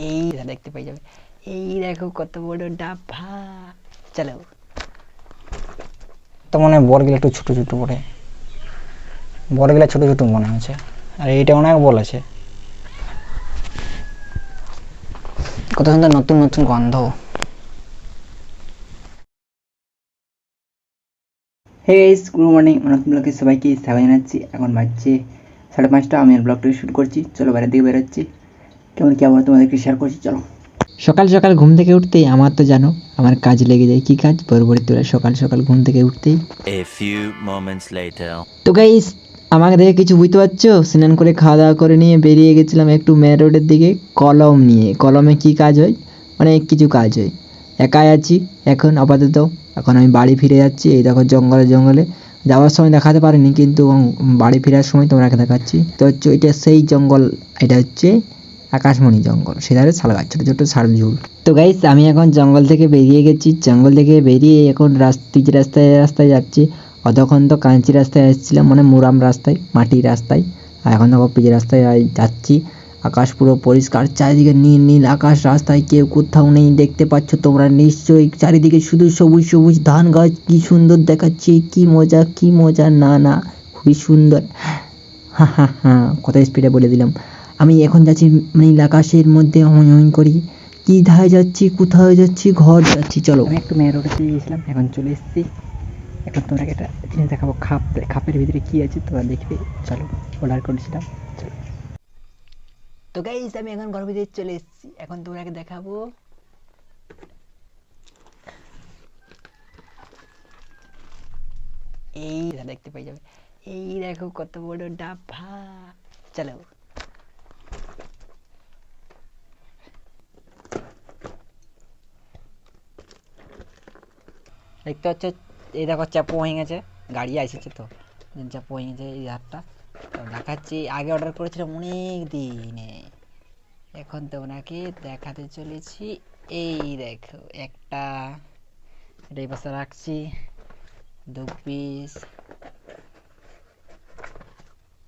এই দেখতে পাই যাবে। এই দেখো কত বড় ডাভা চলো। তো মনে হয় বলগুলো একটু ছোটো ছোটো পড়ে বলগুলো ছোটো ছোটো মনে হচ্ছে আর এইটা অনেক বল আছে। কত সুন্দর নতুন নতুন গন্ধ। হে গাইস গুড মর্নিং নতুন ব্লগে সবাইকে স্বাগত জানাচ্ছি। এখন বাজছে সাড়ে পাঁচটা। আমি আর ব্লগটা শুট করছি। চলো বাইরের দিকে বেরোচ্ছি। কেমন কি আবার তোমাদেরকে শেয়ার করছি চলো। সকাল সকাল ঘুম থেকে উঠতেই আমার তো জানো আমার কাজ লেগে যায়। কি কাজ? বরবরি তোলা। সকাল সকাল ঘুম থেকে উঠতেই। A few moments later. তো গাইস আমাকে দেখে কিছু বুঝতে পারছ? স্নান করে খাওয়া দাওয়া করে নিয়ে বেরিয়ে গেছিলাম একটু মেন রোডের দিকে কলম নিয়ে। কলমে কি কাজ হয়? অনেক কিছু কাজ হয়। একাই আছি এখন আপাতত। এখন আমি বাড়ি ফিরে যাচ্ছি। এই দেখো জঙ্গলে জঙ্গলে। যাওয়ার সময় দেখাতে পারিনি কিন্তু বাড়ি ফেরার সময় তোমাকে দেখাচ্ছি। তো হচ্ছে এটা সেই জঙ্গল এটা হচ্ছে আকাশমণি জঙ্গল। সেধারে শাল গাছ, ছোটো ছোটো শাল ঝুল। তো গাইস আমি এখন জঙ্গল থেকে বেরিয়ে গেছি। জঙ্গল থেকে বেরিয়ে এখন রাস্তা রাস্তায় রাস্তায় যাচ্ছি। অতক্ষণ তো কাঁচি রাস্তায় এসেছিলাম মানে মুরাম রাস্তায়, মাটির রাস্তায়। আর এখন দেখো পিচ রাস্তায় যাচ্ছি। আকাশ পুরো পরিষ্কার, চারিদিকে নীল নীল আকাশ রাস্তায়, কেউ কোথাও নেই, দেখতে পাচ্ছ তোমরা নিশ্চয়ই। চারিদিকে শুধু সবুজ সবুজ ধান গাছ, কি সুন্দর দেখাচ্ছে, কি মজা কি মজা, না না, খুবই সুন্দর। হা হা হা কত স্পিডে বলে দিলাম। আমি এখন যাচ্ছি নীল আকাশের মধ্যে, হই হই করি। কি ধায় যাচ্ছি, কোথায় যাচ্ছি, ঘর যাচ্ছি, চলো। আমি একটু মেয়ের রোডে দিয়ে গেছিলাম, এখন চলে এসেছি। এখন তোমাকে একটা জিনিস দেখাবো, খাপ, খাপের ভিতরে কি আছে তোমরা দেখবে। চলো অর্ডার করেছিলাম, চলো। তো গাইস আমি এখন ঘর ভিতরে চলে এসেছি। এখন তোমাকে দেখাবো। এই দেখতে পাই যাবে এই দেখো কত বড় ডাভা চলো। দেখতে হচ্ছে এই দেখো চাপো হয়ে গেছে গাড়ি এসেছে তো। চাপো হয়ে গেছে এই হাতটা। তো দেখাচ্ছি, আগে অর্ডার করেছিলাম অনেক দিনে। এখন তো ওনাকে দেখাতে চলেছি। এই দেখো, একটা, এটা এই পাশে রাখছি। দু পিস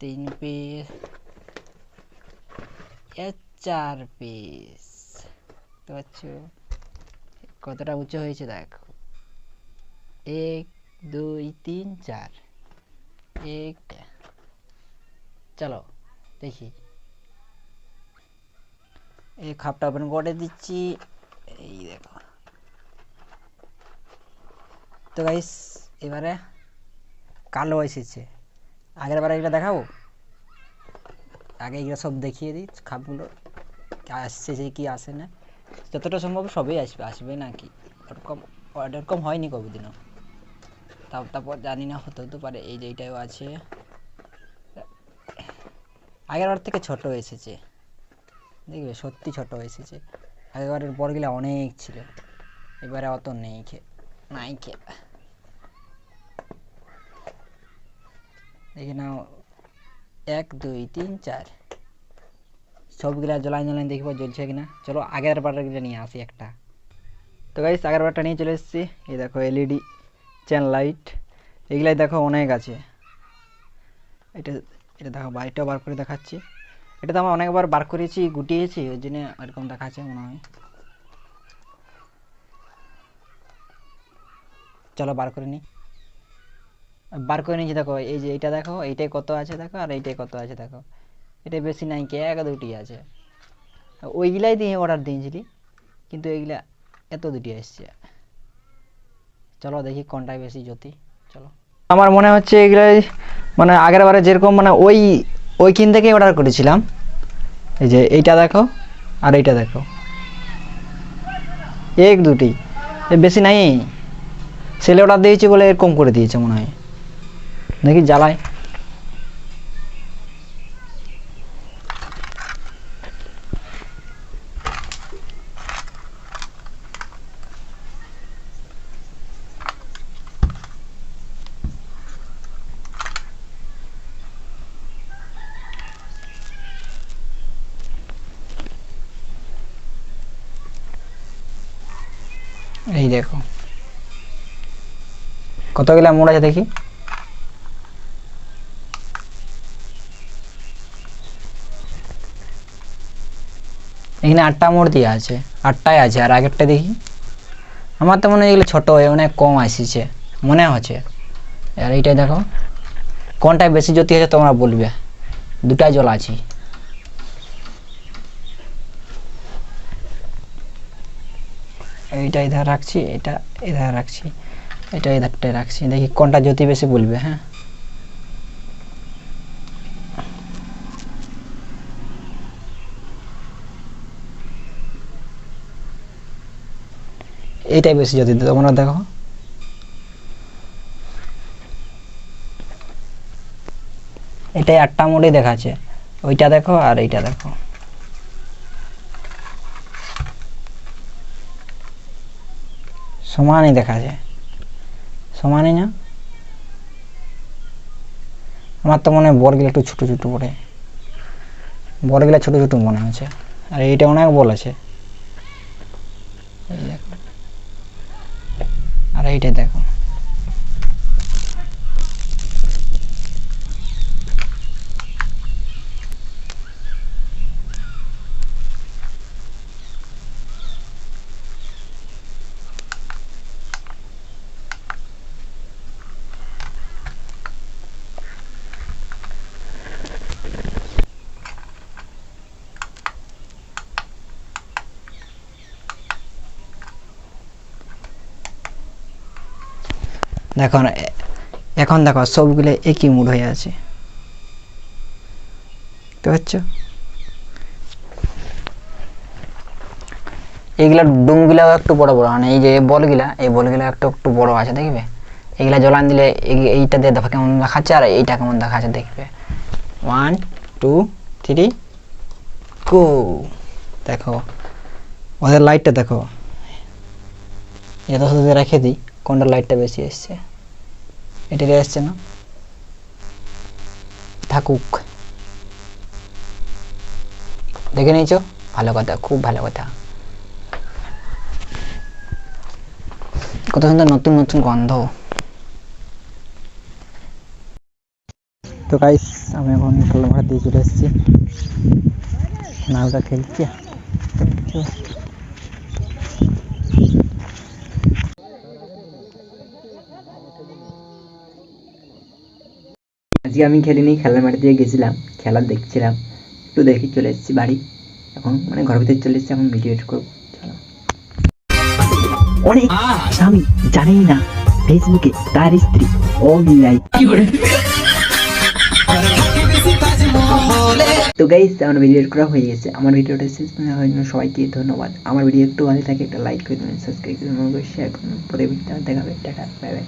তিন পিস চার পিস তো কতটা উঁচু হয়েছে, দেখো। এক, দুই, তিন, চার। এক। চলো, দেখি। এই খাপটা ওপেন করে দিচ্ছি। এই দেখো। তো গাইস এবারে কালো এসেছে। আগের বার এগুলো দেখাবো? আগে এগুলো সব দেখিয়ে দিই, খাপগুলো। আসছে যে কি আসে না। যতটা সম্ভব সবই আসবে আসবে না কি ওরকম ওরকম হয়নি কবেদিনও তাও তারপর জানি না, হতে হতে পারে এই যে এইটাও আছে। আগের বার থেকে ছোট এসেছে। দেখবে সত্যি ছোট এসেছে। আগেরবারের বরগুলা অনেক ছিল। এবারে অত নেই খে, নাই খে। দেখে নাও। এক, দুই, তিন, চার। সবগুলা জ্বলাই জ্বলাই দেখব জ্বলছে কিনা। চলো আগের বারগুলো নিয়ে আসি একটা। তো গাইস আগের বারটা নিয়ে চলে এসেছি। এই দেখো এলইডি চ্যান লাইট এগুলাই দেখো অনেক আছে। এটা এটা দেখো, বাড়িটাও বার করে দেখাচ্ছি। এটা তো আমি অনেকবার বার করেছি, গুটিয়েছি, ওই জন্য এরকম দেখাচ্ছে মনে হয়। চলো বার করে নিই। বার করে নিয়েছি, দেখো, এই যে এইটা দেখো, এইটাই কত আছে দেখো, আর এইটাই কত আছে দেখো। এটা বেশি নাই, কে এক দুটি আছে। ওইগুলাই দিয়ে অর্ডার দিয়েছিলি, কিন্তু এইগুলা এত দুটি এসছে চলো দেখি কোনটাই বেশি জ্যোতি, চলো। আমার মনে হচ্ছে এগুলাই মানে আগের বারে যেরকম মানে ওই ওই কিন থেকেই অর্ডার করেছিলাম। এই যে এইটা দেখো, আর এইটা দেখো। এক, দুটি। বেশি নাই। সেলে অর্ডার দিয়েছি বলে এরকম করে দিয়েছে মনে হয়। নাকি জ্বালায়। দেখো। কতগুলা মোড় আছে দেখি? এখানে আটটা মোড় দিয়ে আছে আটটাই আছে, আর আগেরটা দেখি। আমার তো মনে হয় এগুলো ছোটো হয়ে অনেক কম আসিছে, মনে হচ্ছে আর এইটাই দেখো, কোনটায় বেশি জ্যোতি হয়েছে তোমরা বলবে। দুটাই জল আছে। এইটা এধার রাখছি, এটা এধার রাখছি, এটা এধারটায় রাখছি। দেখি কোনটা জ্যোতি বেশি বলবে হ্যাঁ? এইটাই বেশি জ্যোতি তোমরা দেখো। এটাই আটটা মোড়েই দেখাচ্ছে। ওইটা দেখো আর এইটা দেখো। সমানই দেখা যায়। সমানই না? আমার তো মনে হয় বলগুলো একটু ছোটো ছোটো পড়ে বলগুলো ছোটো ছোটো মনে হচ্ছে আর এইটা অনেক বল আছে। আর এইটা দেখো। দেখো এখন দেখো, সবগুলো একই মুড হয়ে আছে। এইগুলা ডুমগুলাও একটু বড় বড় মানে এই যে বলগুলা, এই বলগুলা একটু একটু বড় আছে, দেখবে? এইগুলা জ্বলান দিলে এই- এইটা দিয়ে দেখো কেমন দেখাচ্ছে, আর এইটা কেমন দেখাচ্ছে, দেখবে? ওয়ান টু থ্রি গো দেখো, ওদের লাইটটা দেখো। এত সাথে রেখে দিই। কোনটা লাইটটা বেশি এসছে এটা এসছে না? থাকুক। দেখে নিয়েছো? ভালো কথা, খুব ভালো কথা। কত সুন্দর নতুন নতুন গন্ধ। তো গাইস আমি এখন ভাড়া দিয়ে চলে এসেছি। নাওটা খেলছি। আজকে আমি খেলিনি খেলার মাঠে দিয়ে গেছিলাম খেলা দেখছিলাম একটু দেখে চলে এসেছি বাড়ি এখন মানে ঘরের ভিতরে চলে এসেছি এখন ভিডিও এডিট করব চলো। অনেক স্বামী জানেই না ফেসবুকে তার স্ত্রী তো গাইস আমার ভিডিও করা হয়ে গেছে আমার ভিডিওটা শেষ পর্যন্ত সবাইকে ধন্যবাদ। আমার ভিডিও একটু ভালো থাকে একটা লাইক করে দেবেন সাবস্ক্রাইব করে শেয়ার করুন পরে ভিডিওটা দেখাবে টাটা বাই বাই